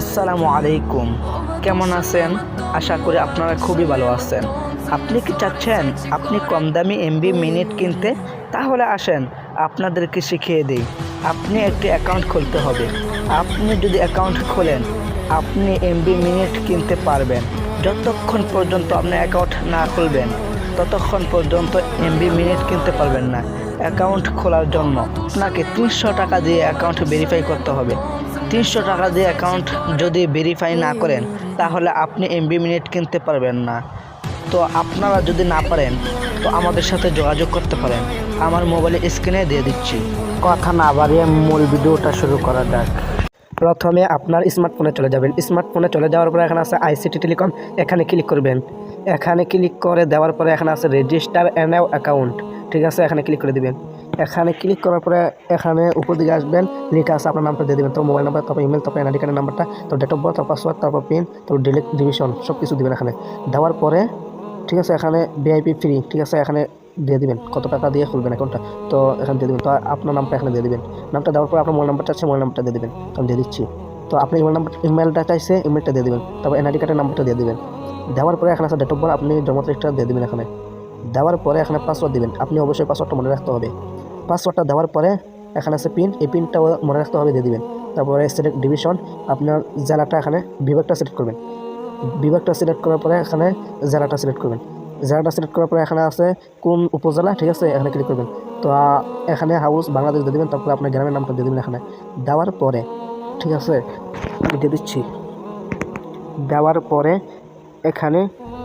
আসসালামু আলাইকুম। কেমন আছেন? আশা করি আপনারা খুবই ভালো আছেন। আপনি কি চাচ্ছেন আপনি কম দামি এমবি মিনিট কিনতে? তাহলে আসেন, আপনাদেরকে শিখিয়ে দিই। আপনি একটি অ্যাকাউন্ট খুলতে হবে। আপনি যদি অ্যাকাউন্ট খোলেন, আপনি এমবি মিনিট কিনতে পারবেন। যতক্ষণ পর্যন্ত আপনি অ্যাকাউন্ট না খুলবেন, ততক্ষণ পর্যন্ত এমবি মিনিট কিনতে পারবেন না। অ্যাকাউন্ট খোলার জন্য আপনাকে তিনশো টাকা দিয়ে অ্যাকাউন্ট ভেরিফাই করতে হবে। তিনশো টাকা দিয়ে অ্যাকাউন্ট যদি ভেরিফাই না করেন, তাহলে আপনি এমবি মিনিট কিনতে পারবেন না। তো আপনারা যদি না পারেন, তো আমাদের সাথে যোগাযোগ করতে পারেন। আমার মোবাইলে স্ক্রিনে দিয়ে দিচ্ছি। কথা না বাড়িয়ে মূল ভিডিওটা শুরু করা যাক। প্রথমে আপনার স্মার্টফোনে চলে যাবেন। স্মার্টফোনে চলে যাওয়ার পরে এখানে আছে আইসিটি টেলিকম এখানে ক্লিক করবেন। এখানে ক্লিক করে দেওয়ার পরে এখানে আছে রেজিস্টার অ্যান্ড অ্যাকাউন্ট ঠিক আছে? এখানে ক্লিক করে দিবেন। এখানে ক্লিক করার পরে এখানে উপর দিকে আসবেন লেখা আছে, আপনার নামটা দিয়ে দেবেন। তো মোবাইল নাম্বার তারপর ইমেল তারপর এনআইডি কার্ডের নাম্বারটা তো ডেট অফ বার্থ তারপর পাসওয়ার্ড তারপর পিন তারপর ডিলিট ডিভিশন সব কিছু দেবেন এখানে। দেওয়ার পরে, ঠিক আছে, এখানে ভিআইপি ফ্রি ঠিক আছে, এখানে দিয়ে দিবেন। কত টাকা দিয়ে খুলবেন অ্যাকাউন্টটা তো এখানে দিয়ে দিবেন। তো আপনার নামটা এখানে দিয়ে দিবেন। নামটা দেওয়ার পর আপনার মোবাইল নাম্বারটা আছে মোবাইল নাম্বারটা দিয়ে দিবেন। আমি দিয়ে দিচ্ছি। তো আপনি ইমেল নাম্বার ইমেলটা চাইছে ইমেলটা দিয়ে দিবেন। তারপর এনআইডি কার্ডের নাম্বারটা দিয়ে দেবেন। দেওয়ার পরে এখানে আছে ডেট অফ বার্থ আপনি জন্ম তারিখটা দিয়ে দেবেন এখানে। দেওয়ার পরে এখানে পাসওয়ার্ড দেবেন। আপনি অবশ্যই পাসওয়ার্ডটা মনে রাখতে হবে। পাসওয়ার্ডটা দেওয়ার পরে এখানে আছে পিন, এই পিনটাও মনে রাখতে হবে, দিয়ে দিবেন। তারপরে সিলেক্ট ডিভিশন আপনার জেলাটা এখানে বিভাগটা সিলেক্ট করবেন। বিভাগটা সিলেক্ট করার পরে এখানে জেলাটা সিলেক্ট করবেন। জেলাটা সিলেক্ট করার পরে এখানে আছে কোন উপজেলা, ঠিক আছে? এখানে ক্লিক করবেন। তো এখানে হাউস বাংলাদেশ দিয়ে দেবেন, তারপরে আপনার গ্রামের নামটা দিয়ে দেবেন এখানে। দেওয়ার পরে, ঠিক আছে? আমি দিয়ে দিচ্ছি। দেওয়ার পরে এখানে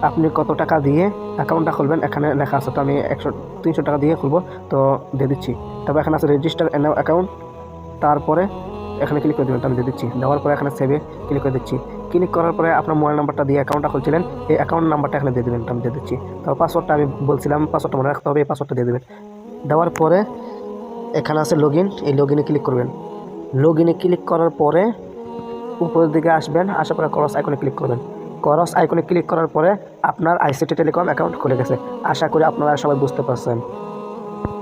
আপনি কত টাকা দিয়ে অ্যাকাউন্টটা খুলবেন? এখানে লেখা আছে, তো আমি একশো, তিনশো টাকা দিয়ে খুলবো, তো দিয়ে দিচ্ছি। তারপর এখানে আছে রেজিস্টার অ্যাকাউন্ট তারপরে এখানে ক্লিক করে দেবেন আমি দিয়ে দিচ্ছি। দেওয়ার পরে এখানে সেভে ক্লিক করে দিচ্ছি। ক্লিক করার পরে আপনার মোবাইল নাম্বারটা দিয়ে অ্যাকাউন্টটা খুলছিলেন, এই অ্যাকাউন্ট নাম্বারটা এখানে দিয়ে দেবেন আমি দিয়ে দিচ্ছি। তারপর পাসওয়ার্ডটা আমি বলছিলাম পাসওয়ার্ডটা মনে রাখতে হবে, এই পাসওয়ার্ডটা দিয়ে দেবেন। দেওয়ার পরে এখানে আছে লগ এই লগ ক্লিক করবেন। লগ ক্লিক করার পরে উপরের দিকে আসবেন, আসার পরে ক্রস আইকনে ক্লিক করবেন। ক্রস আইকনে ক্লিক করার পরে আপনার আইসিটি টেলিকম অ্যাকাউন্ট খুলে গেছে। আশা করি আপনারা সবাই বুঝতে পারছেন।